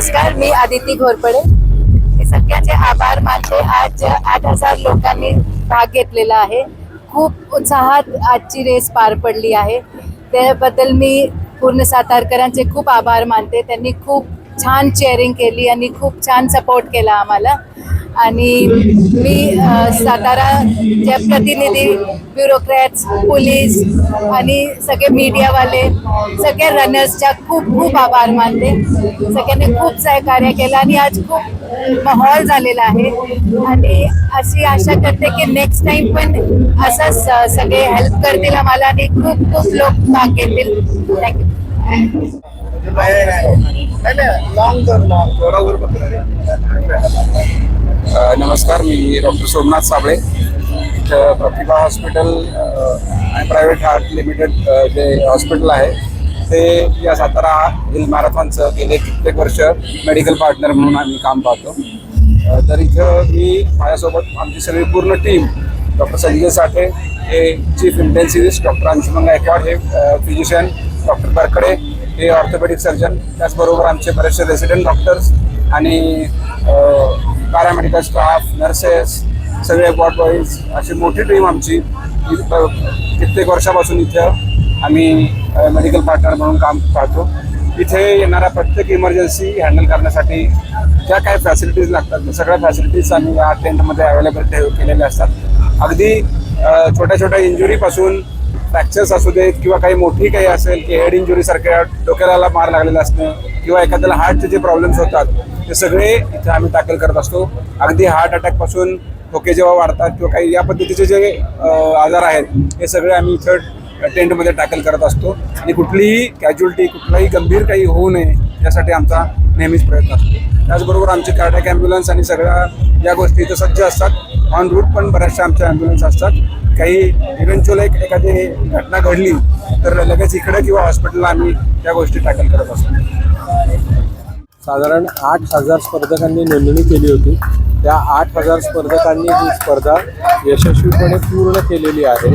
नमस्कार मी आदिती घोरपडे. मी सगळ्याचे आभार मानते. आज आठ हजार लोकांनी भाग घेतलेला आहे. खूप उत्साहात आजची रेस पार पडली आहे. त्याबद्दल मी पूर्ण सातारकरांचे खूप आभार मानते. त्यांनी खूप छान चेअरिंग केली आणि खूप छान सपोर्ट केला आम्हाला. आणि मी साताराच्या प्रतिनिधी ब्युरोक्रॅट्स पोलीस आणि सगळे मीडियावाले सगळ्या रनर्सच्या खूप खूप आभार मानते सगळ्यांनी खूप सहकार्य केलं आणि आज खूप माहोल झालेला आहे. आणि अशी आशा करते की नेक्स्ट टाइम पण असंच सगळे हेल्प करतील आम्हाला आणि खूप खूप लोक भाग घेतील. थँक्यू लॉंग नमस्कार मी डॉक्टर सोमनाथ साबळे. इथं प्रतिभा हॉस्पिटल आणि प्रायव्हेट हार्ट लिमिटेड जे हॉस्पिटल आहे ते या सातारा हिल मॅरेथॉनचं गेले कित्येक वर्ष मेडिकल पार्टनर म्हणून आम्ही काम पाहतो. तर इथं मी माझ्यासोबत आमची सगळी पूर्ण टीम डॉक्टर संजय साठे हे chief intensivist doctor Anshuman Gaikwad हे फिजिशियन डॉक्टर बरकडे हे ऑर्थोपेडिक सर्जन त्याचबरोबर आमचे बरेचसे रेसिडेंट डॉक्टर्स आणि पॅरामेडिकल स्टाफ नर्सेस सगळे वॉर्ड बॉईज अशी मोठी टीम आमची. कित्येक वर्षापासून इथं आम्ही मेडिकल पार्टनर म्हणून काम पाहतो. इथे येणाऱ्या प्रत्येक इमर्जन्सी हँडल करण्यासाठी ज्या काय फॅसिलिटीज लागतात त्या सगळ्या फॅसिलिटीज आम्ही या टेंटमध्ये अवेलेबल ठेव केलेल्या असतात. अगदी छोट्या छोट्या इंजुरीपासून फ्रॅक्चर्स असू देत किंवा काही मोठी काही असेल की हेड इंजुरीसारख्या डोक्याला मार लागलेला असणं किंवा एखाद्याला हार्टचे जे प्रॉब्लेम्स होतात ते सगळे इथे आम्ही टॅकल करत असतो. अगदी हार्ट अटॅकपासून ठोके जेव्हा वाढतात किंवा काही या पद्धतीचे जे आजार आहेत हे सगळे आम्ही इथं टेंटमध्ये टॅकल करत असतो. आणि कुठलीही कॅज्युअलिटी कुठलाही गंभीर काही होऊ नये यासाठी आमचा नेहमीच प्रयत्न असतो. त्याचबरोबर आमचे कार्डॅक ॲम्ब्युलन्स आणि सगळ्या या गोष्टी इथं सज्ज असतात. ऑन रूट पण बऱ्याचशा आमच्या ॲम्ब्युलन्स असतात. काही इव्हेंच्युअल एक एखादी घटना घडली तर लगेच इकडे किंवा हॉस्पिटलला आम्ही त्या गोष्टी टॅकल करत असतो. साधारण आठ हजार स्पर्धकांनी नोंदणी केली होती. त्या आठ हजार स्पर्धकांनी ही स्पर्धा यशस्वीपणे पूर्ण केलेली आहे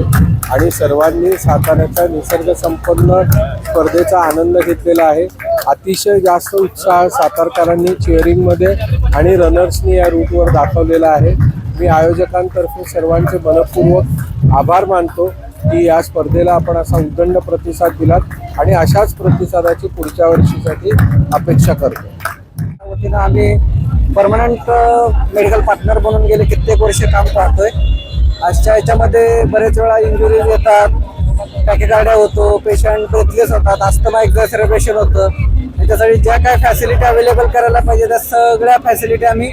आणि सर्वांनी साताऱ्याच्या निसर्गसंपन्न स्पर्धेचा आनंद घेतलेला आहे. अतिशय जास्त उत्साह सातारकरांनी चेअरिंगमध्ये आणि रनर्सनी या रूटवर दाखवलेला आहे. मी आयोजकांतर्फे सर्वांचे मनपूर्वक आभार मानतो की या स्पर्धेला आपण असा उदंड प्रतिसाद दिलात आणि अशाच प्रतिसादाची पुढच्या वर्षीसाठी अपेक्षा करतो. पद्धतीनं आम्ही परमनंट मेडिकल पार्टनर बनून गेले कित्येक वर्ष काम पाहतोय. आजच्या याच्यामध्ये बरेच वेळा इंजुरीज येतात. पॅकेगाड्या होतो पेशंट ब्रेथलेस होतात अस्थमा एक्झॅसरेबेशन होतं. त्याच्यासाठी ज्या काय फॅसिलिटी अवेलेबल करायला पाहिजे त्या सगळ्या फॅसिलिटी आम्ही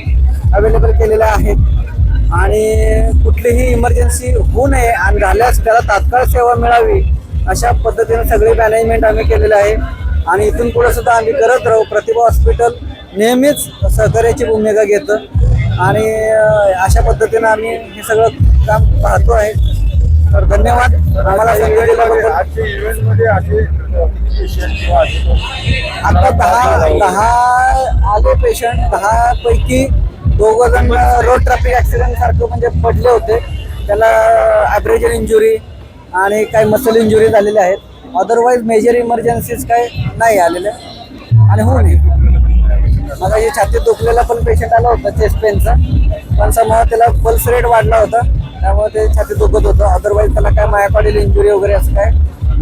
अवेलेबल केलेल्या आहेत. आणि कुठलीही इमर्जन्सी होऊ नये आणि झाल्यास त्याला तात्काळ सेवा मिळावी अशा पद्धतीने सगळी मॅनेजमेंट आम्ही केलेलं आहे. आणि इथून पुढे सुद्धा आम्ही करत राहू. प्रतिभा हॉस्पिटल नेहमीच सहकार्याची भूमिका घेतं. आणि अशा पद्धतीनं आम्ही हे सगळं काम पाहतो आहे. तर धन्यवाद. आम्हाला आता दहा दहा आले पेशंट दहा पैकी दोघं जण रोड ट्रॅफिक ऍक्सिडेंट सारखं म्हणजे पडले होते. त्याला ॲब्रेजल इंजुरी आणि काही मसल इंजुरी झालेल्या आहेत. अदरवाईज मेजर इमर्जन्सीज काय नाही आलेल्या आणि होऊ नये मला हे छातीत दुखलेला पण पेशंट आला होता चेस्ट पेनचा पण समोर त्याला पल्स रेट वाढला होता. त्यामुळे ते छातीत दुखत होतं. अदरवाईज त्याला काय मायापाडील इंजुरी वगैरे असं काय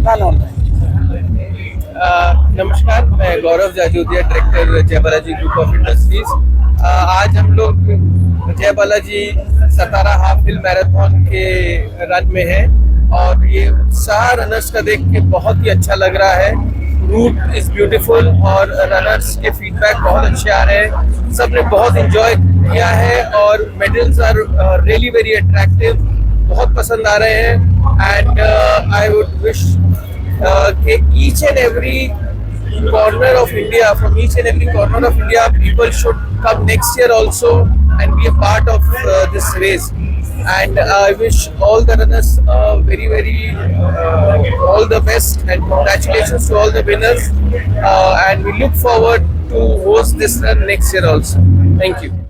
जाणवलं नाही. नमस्कार. मैं Gaurav Jajodia director Jai Balaji group of industries आज हम लोग Jai Balaji Satara half hill marathon के रन में हैं। और ये उत्साह रनर्स का देख के बहुत ही अच्छा लग रहा है। रूट इज़ ब्यूटीफुल और रनर्स के फीडबैक बहुत अच्छे आ रहे हैं सबने बहुत इंजॉय किया है और medals are really very attractive बहुत पसंद आ रहे हैं and I would wish uh, each and every corner of India, from each and every corner of India, people should come next year also and be a part of uh, this race. And I wish all the runners very, very uh, all the best and congratulations to all the winners. Uh, and we look forward to host this run next year also. Thank you.